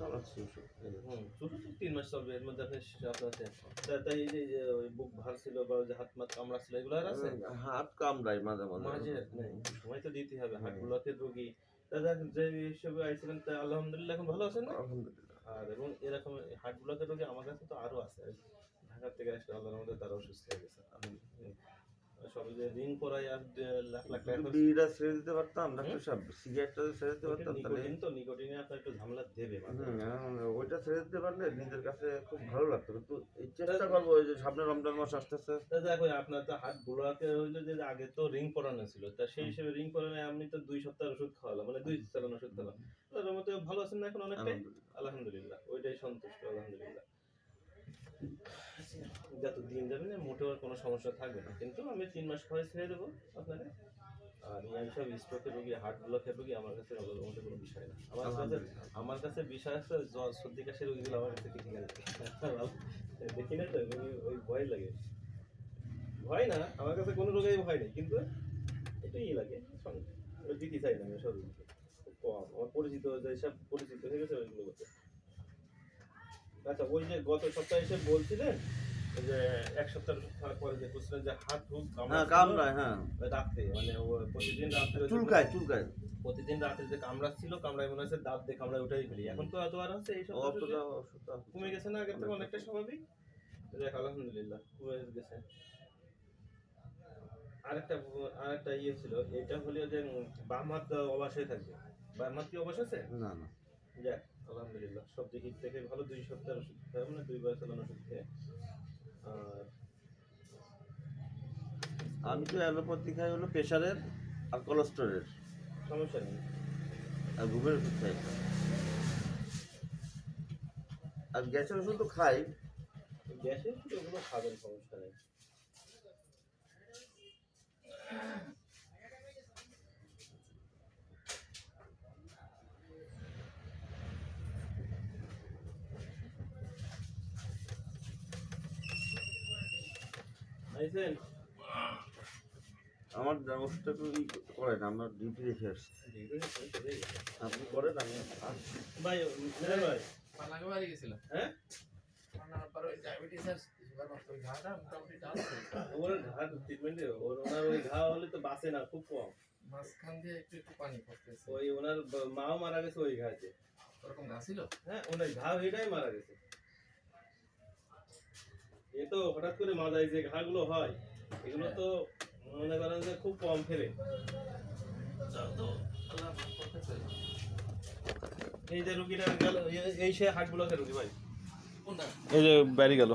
চালাচ্ছি ওষুধ শুধু তো তিন মাস চলবে এর মধ্যে আপনি আপনার তাই এই যে এই যে ওই বুক ভার ছিল বা যে হাত মাত কামড়া ছিল এগুলো আর আছে? হাত কামড়াই মাঝে মাঝে। মাঝে সময় তো দিতে হবে হাট ব্লকের রোগী। দাদা যে হিসেবে আইছিলেন তা আলহামদুলিল্লাহ এখন ভালো আছেন না? আলহামদুলিল্লাহ। আর এবং এরকম হার্ট ব্লকের রোগী আমার কাছে তো আরও আছে। ঢাকা থেকে আসলে আল্লাহর মধ্যে তারাও সুস্থ হয়ে গেছে আমি সব করাই আর লাখ লাখ টাকা বিড়িটা ছেড়ে দিতে পারতাম ডাক্তার সাহেব সিগারেটটা ছেড়ে দিতে পারতাম তাহলে। তো নিকোটিনে আপনার একটু ঝামেলা দেবে মাঝে হুম, এখন ওইটা ছেড়ে দিতে পারলে নিজের কাছে খুব ভালো লাগতো। কিন্তু এই চেষ্টা করব ওই যে সামনে রমজান মাস দেখো আপনার তো হাত ব্লকে হইল যে আগে তো রিং করানো ছিল। তা সেই হিসেবে রিং করানো আমি তো দুই সপ্তাহ ওষুধ খাওয়ালাম মানে দুই চালান ওষুধ তার মধ্যে ভালো আছেন না এখন অনেকটাই? আলহামদুলিল্লাহ ওইটাই সন্তুষ্ট আলহামদুলিল্লাহ। যত দিন যাবে না মোটেও আর কোনো সমস্যা থাকবে না। কিন্তু আমি তিন মাস পরে ছেড়ে দেবো আপনাকে। আর এই সব স্ট্রোকের রোগী হার্ট ব্লকের রোগী আমার কাছে মধ্যে কোনো বিষয় না। আমার কাছে আমার কাছে বিষয় আছে জ্বর সর্দি কাশির রোগীগুলো আমার কাছে ঠিক আছে। দেখি না তো ওই- ভয় লাগে। ভয় না আমার কাছে কোনো রোগেই ভয় নেই কিন্তু একটু ই লাগে সঙ্গে। ওই দিতে চাই না আমি সব কম। আমার পরিচিত যেসব পরিচিত হয়ে গেছে ওইগুলো আচ্ছা ওই যে গত সপ্তাহে এসে বলছিলেন যে এক সপ্তাহ পরে যে বলছিলেন যে হাত হ্যাঁ কামড়ায় হ্যাঁ। রাত্রে মানে প্রতিদিন রাত্রে চুলকায় চুলকায়। প্রতিদিন যে কামড়া ছিল কামড়ায় মনে হচ্ছে দাঁত দিয়ে কামড়ায় ফেলি। এখন তো এত আর আছে এই সব কমে গেছে না আগের থেকে অনেকটা। স্বাভাবিক। দেখ আলহামদুলিল্লাহ কমে গেছে। আরেকটা আরেকটা ইয়ে ছিল এটা হলো যে বাম হাত অবাস হয়ে থাকবে। বাম হাত কি অবাস আছে? না না। যাক আলহামদুলিল্লাহ। সব দিক থেকে ভালো দুই সপ্তাহ ওষুধ খেয়ে মানে দুইবার চালানো ওষুধ খেয়ে। আর আমি তো অ্যালোপ্যাথি খাই হলো প্রেশারের আর কোলেস্টোরের সমস্যা নেই। আর ঘুমের ওষুধ খাই। আর গ্যাসের ওষুধ তো খাই। গ্যাসে শুধু ওগুলো খাবেন সমস্যা নেই। আমার ব্যবস্থা ই করেন আমার ডিউটি রেখে আসছি। আপনি করেন আমি ভাই ভাই। পানাকে বাড়ি গেছিলাম। হ্যাঁ? ওই ডায়াবেটিস আর সুগার মাত্র ওই ঘাটা মোটামুটি ওর ঘা ট্রিটমেন্টে ওর ওনার ওই ঘা হলে তো বাঁচে না খুব কম। মাঝখান দিয়ে একটু একটু পানি পড়তেছে। ওই ওনার মাও মারা গেছে ওই ঘাতে। ওরকম ঘা ছিল? হ্যাঁ ওনার ঘা হয়েটাই মারা গেছে। এ তো হঠাৎ করে মাজায় যে ঘাগুলো হয় এগুলো তো মনে করেন যে খুব কম ফেলে। তো আল্লাহ মাফ এই যে রুগীটা গেল এই সে হাটগুলোকে রুগী ভাই। কোনটা? এই যে বাড়ি গেল।